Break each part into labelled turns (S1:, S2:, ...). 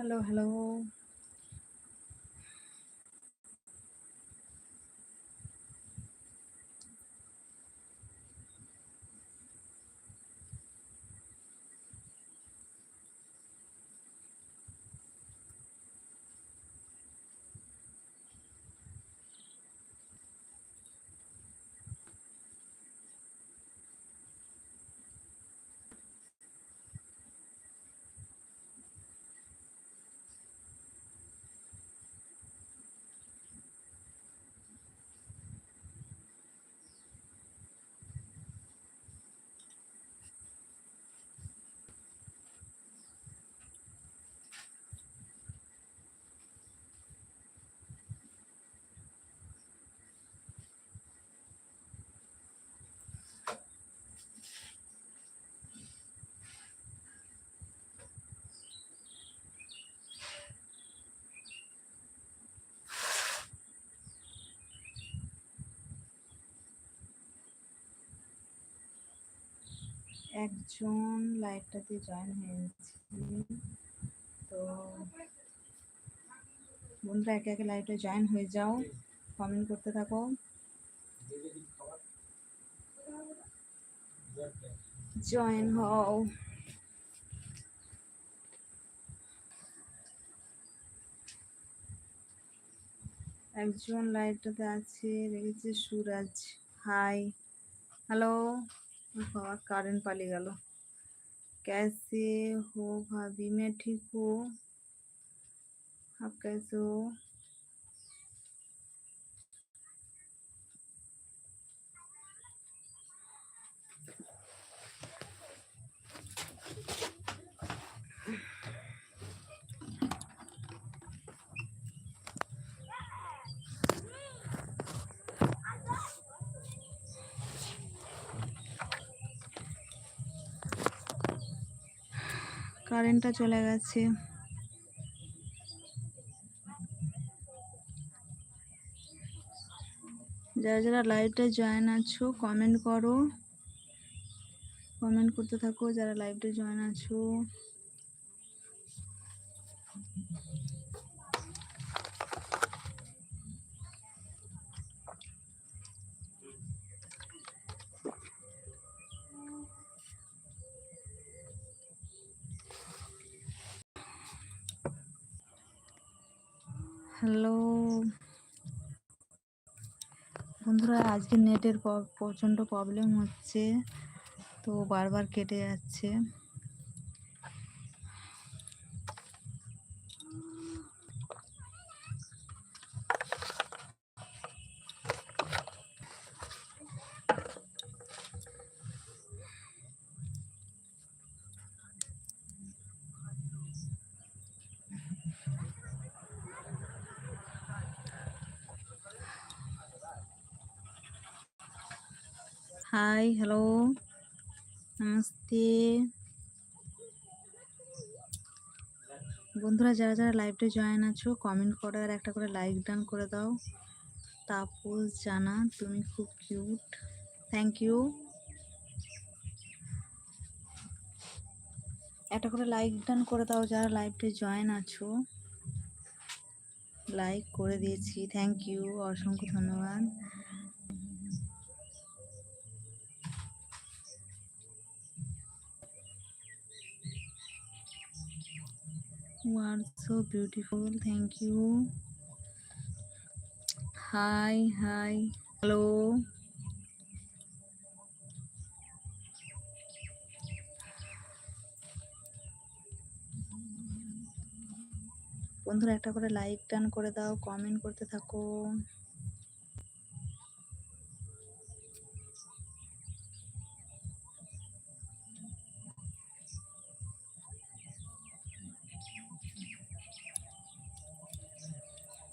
S1: Hello hello একজন লাইভটাতে join হয়েছি। তো বন্ধুরা, একে একে লাইভে জয়েন হয়ে যাও। কমেন্ট করতে থাকো। জয়েন হও। একজন লাইভটাতে আছে, রেখেছে সুরাজ। হাই হ্যালো বাবা কারেন্ট পালিয়ে গেল कैसे हो भाभी मैं ठीक हूँ आप कैसे हो কারেন্টটা চলে গেছে। যারা যারা লাইভটা জয়েন আছো কমেন্ট করো। কমেন্ট করতে থাকো, যারা লাইভটা জয়েন আছো। হ্যালো। বন্ধুরা আজকে নেটের প্রচণ্ড প্রবলেম হচ্ছে তো বারবার কেটে যাচ্ছে। হ্যালো, নমস্তে। বন্ধুরা, যারা যারা লাইভে জয়েন আছো কমেন্ট করো আর একটা করে লাইক ডান করে দাও। তাপস জানা, তুমি খুব কিউট থ্যাংক ইউ একটা করে লাইক ডান করে দাও, যারা লাইভে জয়েন আছো। লাইক করে দিয়েছি। থ্যাংক ইউ অসংখ্য ধন্যবাদ। You are so beautiful thank you hi hi hello বন্ধুরা একটা করে লাইক টান করে দাও কমেন্ট করতে থাকো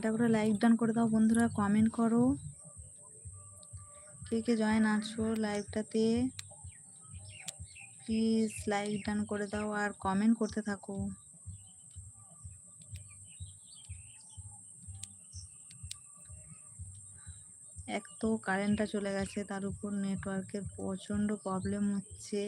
S1: এটা করে লাইক ডান করে দাও বন্ধুরা কমেন্ট করো। কে কে জয়েন আছো লাইভটাতে প্লিজ লাইক ডান করে দাও আর কমেন্ট করতে থাকো। এক তো কারেন্টটা চলে গেছে, তার উপর নেটওয়ার্কের প্রচণ্ড প্রবলেম হচ্ছে।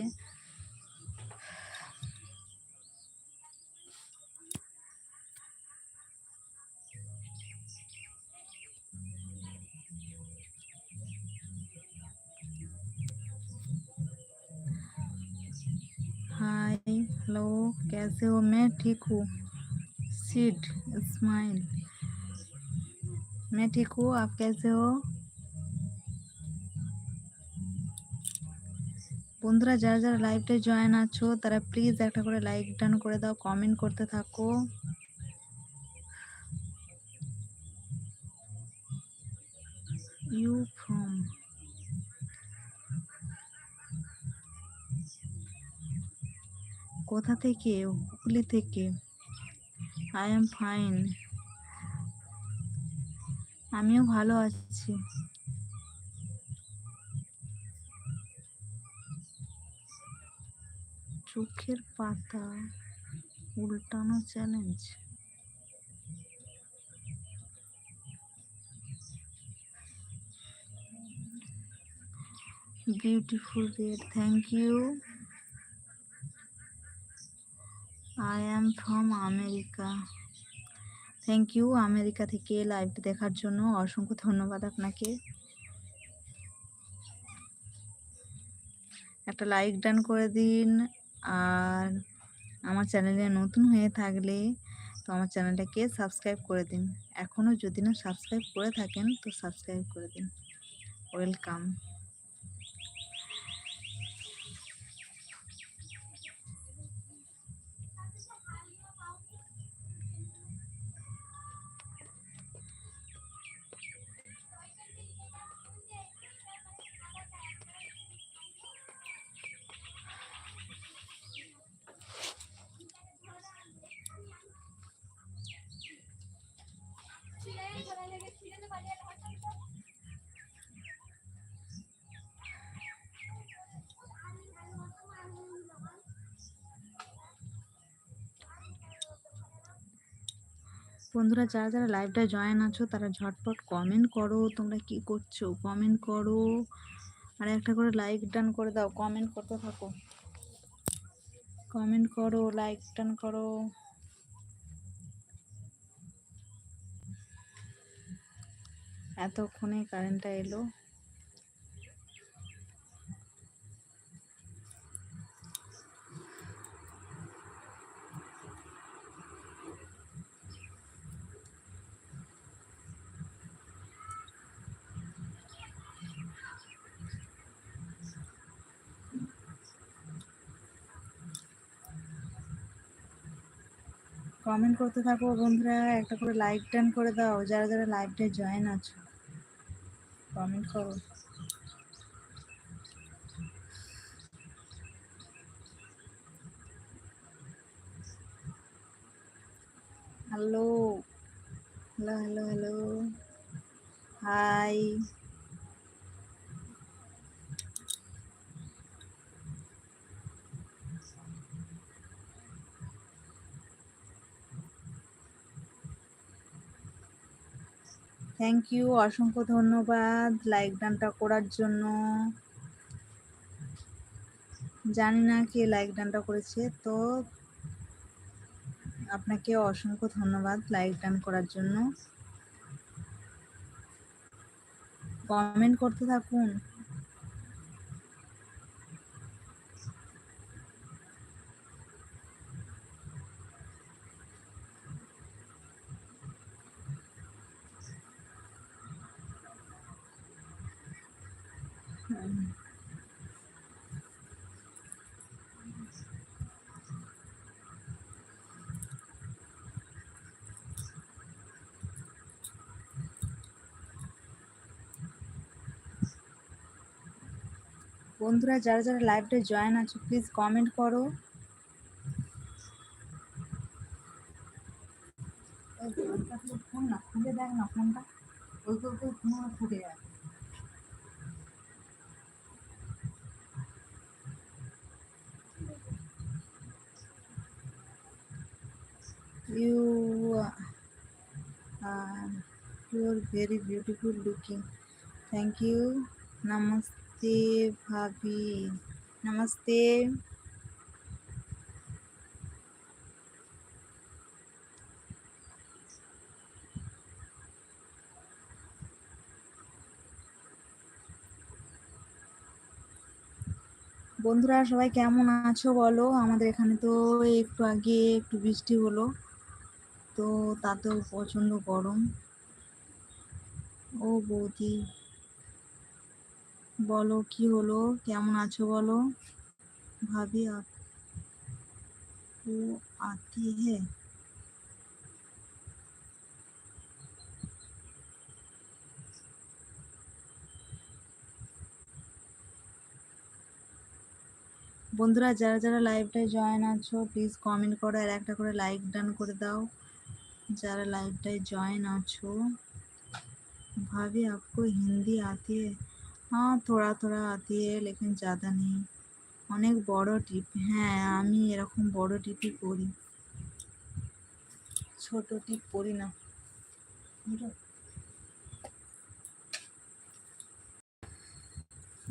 S1: हेलो कैसे हो मैं ठीक हूँ सिट स्माइल मैं ठीक हूँ आप कैसे हो বন্ধুরা যারা যারা লাইভে জয়েন আছো তারা প্লিজ একটা করে লাইক ডান করে দাও কমেন্ট করতে থাকো কোথা থেকে? হুগলি থেকে। আই এম ফাইন আমিও ভালো আছি। চোখের পাতা উল্টানো challenge beautiful red thank you I am from America thank you America থেকে লাইভটি দেখার জন্য অসংখ্য ধন্যবাদ আপনাকে। একটা লাইক ডান করে দিন, আর আমার চ্যানেলে নতুন হয়ে থাকলে তো আমার চ্যানেলটাকে সাবস্ক্রাইব করে দিন। এখনও যদি না সাবস্ক্রাইব করে থাকেন, তো সাবস্ক্রাইব করে দিন। ওয়েলকাম বন্ধুরা, যারা যারা লাইভটা জয়েন আছো, তারা ঝটপট কমেন্ট করো, তোমরা কি করছ? কমেন্ট করো। আর একটা করে লাইক ডান করে দাও। কমেন্ট করতে থাকো। কমেন্ট করো লাইক ডান করো। এতক্ষণে কারেন্টটা এলো। কমেন্ট করতে থাকো বন্ধুরা, একটা করে লাইক টান করে দাও। যারা যারা লাইভটা জয়েন আছো। কমেন্ট করো hello hello hello hello hi thank you অসংখ্য ধন্যবাদ লাইক ডানটা করার জন্য। জানি না কে লাইক ডানটা করেছে, তো আপনাকে অসংখ্য ধন্যবাদ লাইক ডান করার জন্য। কমেন্ট করতে থাকুন। বন্ধুরা যারা যারা লাইভটা জয়েন আছো প্লিজ কমেন্ট করো। ফোন না খুলে দেখ না ফোনটা ওই করতে ফোন ফুটে যায় you uh, you are very beautiful looking. Thank you. Namaste. Bhabi namaste বন্ধুরা, সবাই কেমন আছো বলো? আমাদের এখানে তো একটু আগে একটু বৃষ্টি হলো, তো তাতেও প্রচণ্ড গরম। ও বৌদি। বলো, কি হলো? কেমন আছো বলো? ভাবি আতি হে। বন্ধুরা, যারা যারা লাইভটায় জয়েন আছো প্লিজ কমেন্ট করো আর একটা করে লাইক ডান করে দাও। যারা লাইভটায় জয়েন আছো, ভাবি আপকো হিন্দি আতি হ্যাঁ हाँ थोड़ा थोड़ा आती है लेकिन ज़्यादा नहीं অনেক বড় টিপ হ্যাঁ আমি এরকম বড় টিপই করি ছোট টিপ করি না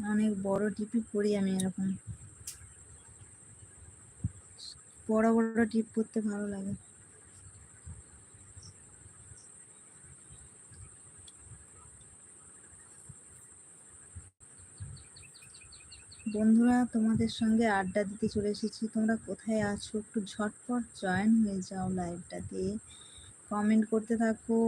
S1: অনেক বড় টিপই করি আমি এরকম বড় বড় টিপ করতে ভালো লাগে বন্ধুরা, তোমাদের সঙ্গে আড্ডা দিতে চলে এসেছি। তোমরা কোথায় আছো? একটু ঝটপট জয়েন হয়ে যাও লাইভটাতে কমেন্ট করতে থাকো।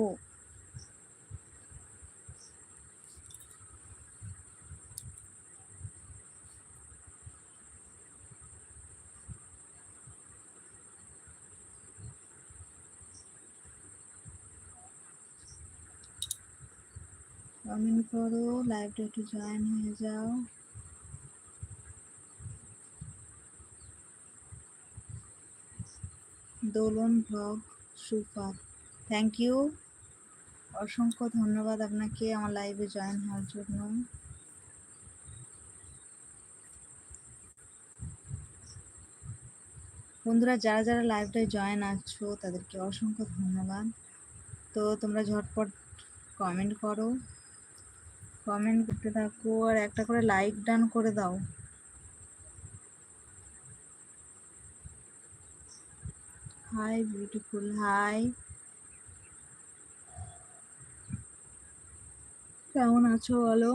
S1: কমেন্ট করো লাইভটা একটু জয়েন হয়ে যাও। Dolon blog super. Thank you অসংখ্য ধন্যবাদ আপনাকে আমার লাইভে জয়েন হওয়ার জন্য। বন্ধুরা, যারা যারা লাইভটায় জয়েন আছো, তাদেরকে অসংখ্য ধন্যবাদ। তো তোমরা ঝটপট কমেন্ট করো। কমেন্ট করতে থাকো আর একটা করে লাইক ডান করে দাও। হাই বিউটিফুল হাই কেমন আছো বলো?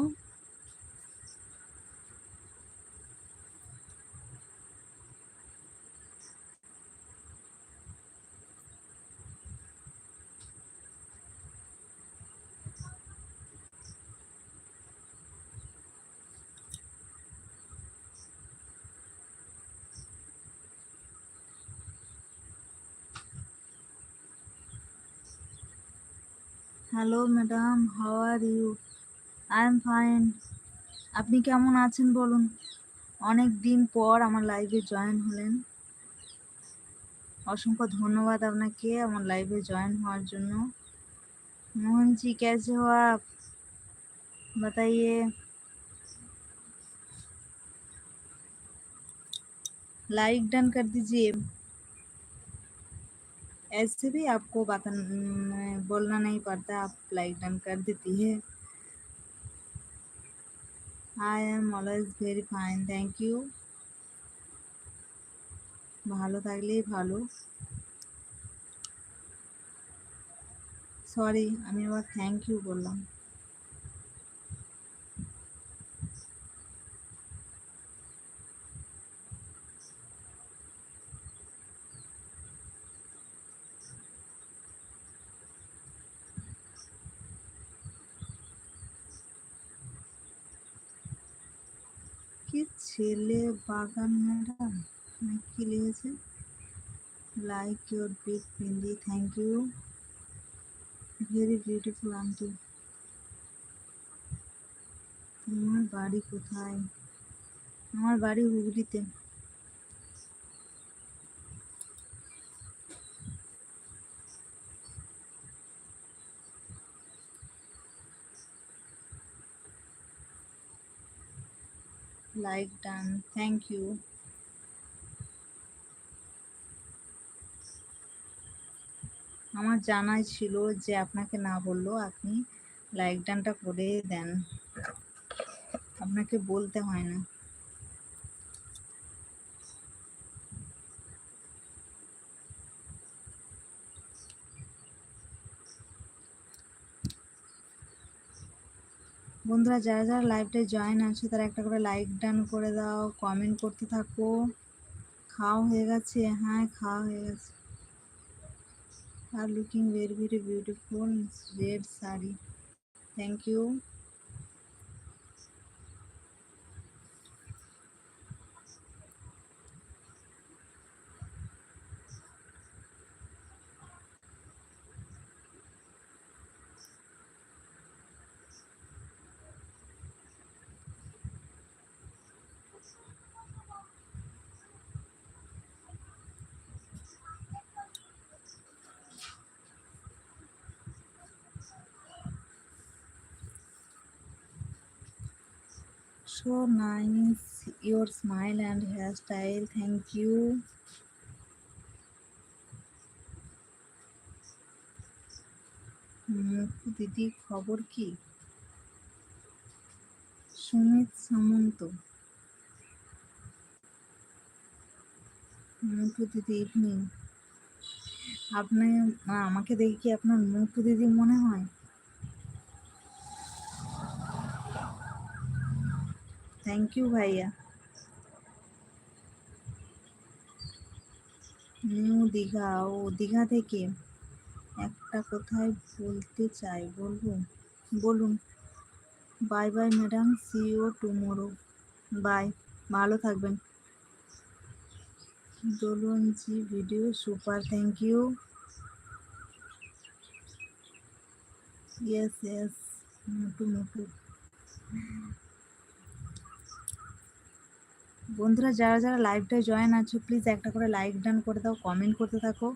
S1: Hello madam how are you I am fine আপনি কেমন আছেন বলুন? অনেক দিন পর আমার লাইভে জয়েন হলেন। অসংখ্য ধন্যবাদ আপনাকে আমার লাইভে জয়েন হওয়ার জন্য। মোহনজি ক্যাসে হো আপ বাতাইয়ে। লাইক ডান কর দিজিয়ে। ऐसे भी आपको बात बोलना नहीं पड़ता आप लाइक डन कर देती है I am always very fine thank you ভালো থাকলেই ভালো সরি আমি আবার থ্যাংক ইউ বললাম ছেলে বাগান ম্যাডাম? কি লিখেছে? Like your big bindi thank you very beautiful aunty তোমার বাড়ি কোথায়? আমার বাড়ি হুগলিতে। Like done. Thank you. আমার জানাই ছিল যে আপনাকে না বলল আপনি লাইক ডানটা করে দেন। আপনাকে বলতে হয় না। বন্ধুরা, যারা যারা লাইভটায় জয়েন আছে, তারা একটা করে লাইক ডান করে দাও কমেন্ট করতে থাকো। খাওয়া হয়ে গেছে? হ্যাঁ খাওয়া হয়ে গেছে। আর looking very very beautiful red sari. Thank you So nice, your smile and hairstyle. Thank you. দিদি, খবর কি সুমিত সামন্ত মুটু দিদি ইভিনিং আপনি আমাকে দেখে কি আপনার মুটু দিদি মনে হয় থ্যাংক ইউ ভাইয়া। নিউ দীঘা, ও দীঘা থেকে একটা কোথায় বলতে চাই বলব বলুন। Bye bye madam see you tomorrow bye ভালো থাকবেন। দোলনজি video super thank you yes yes মোটু মোটু বন্ধুরা, যারা যারা লাইভটায় জয়েন আছো প্লিজ একটা করে লাইক ডান করে দাও কমেন্ট করতে থাকো।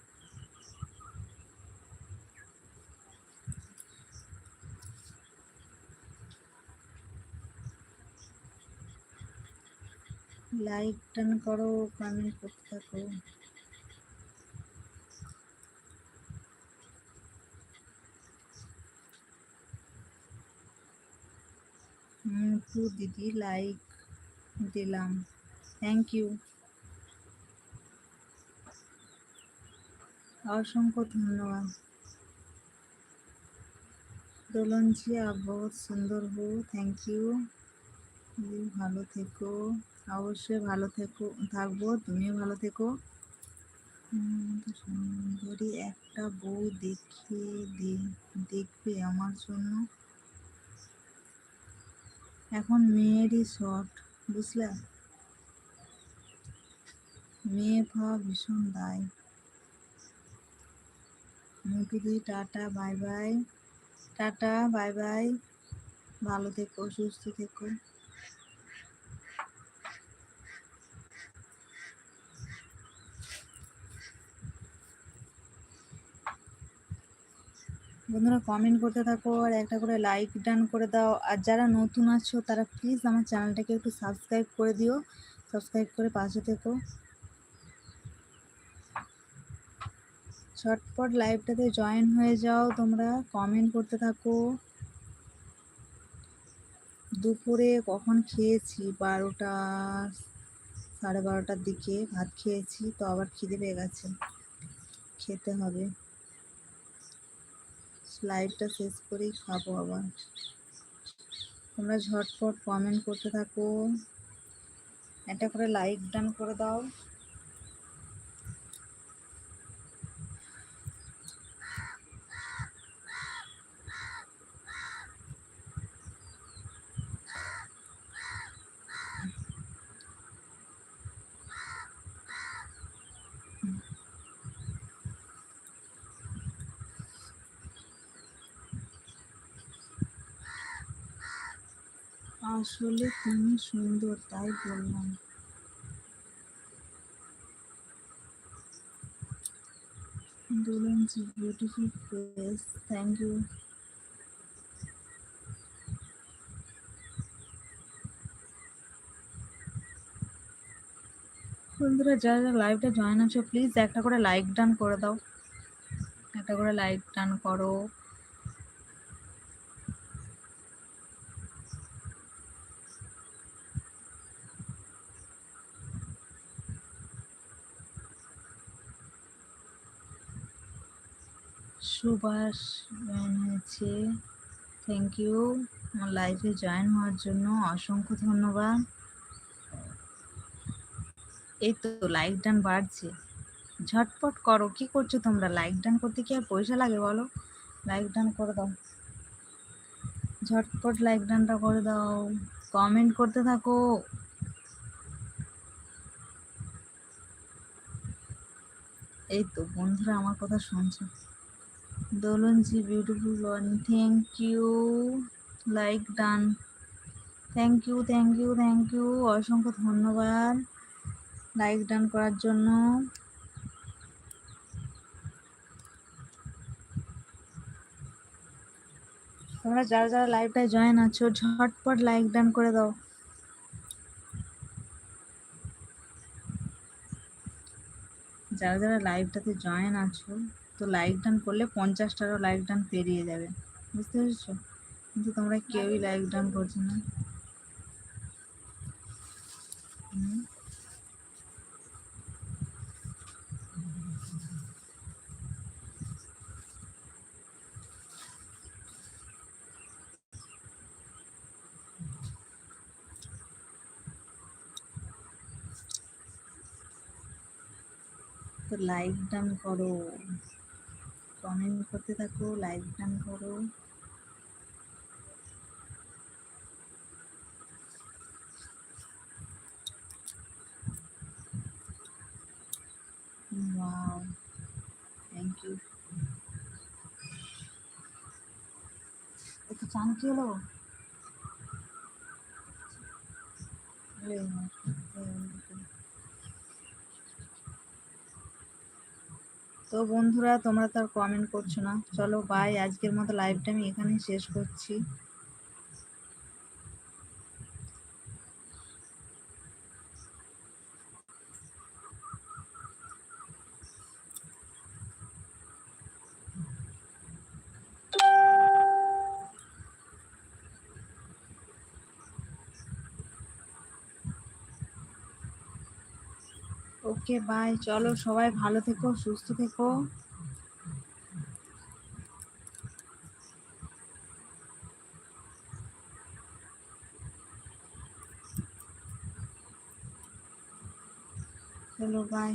S1: লাইক ডান করো কমেন্ট করতে থাকো। দিদি লাইক দিলাম। থ্যাংক ইউ অসংখ্য ধন্যবাদ। দোলনজি আপ সুন্দর হো থ্যাংক ইউ ভালো থেকো। অবশ্যই ভালো থেকো, থাকব। তুমিও ভালো থেকো। সুন্দরী একটা বউ দেখে দেখবে আমার জন্য। এখন মেয়েরই শর্ট বুঝলে? মেয়ে ভীষণ দায়। Tata, bye bye. Tata, bye bye. ভালো থেকো, সুস্থ থেকো। বন্ধুরা কমেন্ট করতে থাকো আর একটা করে লাইক ডান করে দাও। আর যারা নতুন আছো, তারা প্লিজ আমার চ্যানেলটাকে একটু সাবস্ক্রাইব করে দিও। সাবস্ক্রাইব করে পাশে থেকো। ছটপট লাইভটাতে জয়েন হয়ে যাও, তোমরা কমেন্ট করতে থাকো। দুপুরে কখন খেয়েছি? বারোটা, সাড়ে বারোটার দিকে ভাত খেয়েছি, তো আবার খিদে পেয়ে গেছে। খেতে হবে। লাইভটা শেষ করেই খাব আবার। তোমরা ঝটপট কমেন্ট করতে থাকো। একটা করে লাইক ডান করে দাও। আসলে তুমি সুন্দর, তাই বললাম। দোলনজি বিউটিফুল ফেস থ্যাংক ইউ বন্ধুরা, যারা যারা লাইভটা জয়েন আছো প্লিজ একটা করে লাইক ডান করে দাও। একটা করে লাইক ডান করো। সুভাষ হয়েছে থ্যাংক ইউ আমার লাইফে জয়েন হওয়ার জন্য অসংখ্য ধন্যবাদ। এই তো লাইক ডান বাড়ছে। ঝটপট করো, কি করছ তোমরা? লাইক ডান করতে কি আর পয়সা লাগে বলো? লাইক ডান করে দাও। ঝটপট লাইক ডানটা করে দাও। কমেন্ট করতে থাকো। এই তো বন্ধুরা আমার কথা শুনছে। দোলনজি beautiful one thank you like done thank you thank you thank you অসংখ্য ধন্যবাদ লাইক ডান করার জন্য। তোমরা যারা যারা লাইভটায় জয়েন আছো, ঝটপট লাইক ডান করে দাও। যারা যারা লাইভটাতে জয়েন আছো তো লাইক ডান করলে পঞ্চাশটারও লাইক ডান পেরিয়ে যাবে। বুঝতে পেরেছ? কিন্তু তোমরা কেউই লাইক ডান করছ না। লাইক ডান করো। কমেন্ট করতে থাকো লাইক ডান করো। ওয়াও থ্যাংক ইউ একটু চান কি হলো এই নাও, এই নাও। তো বন্ধুরা, তোমরা তো আর কমেন্ট করছ না। চলো বাই আজকের মতো লাইভটা আমি এখানেই শেষ করছি। ওকে বাই চলো সবাই ভালো থেকো সুস্থ থেকো। চলো বাই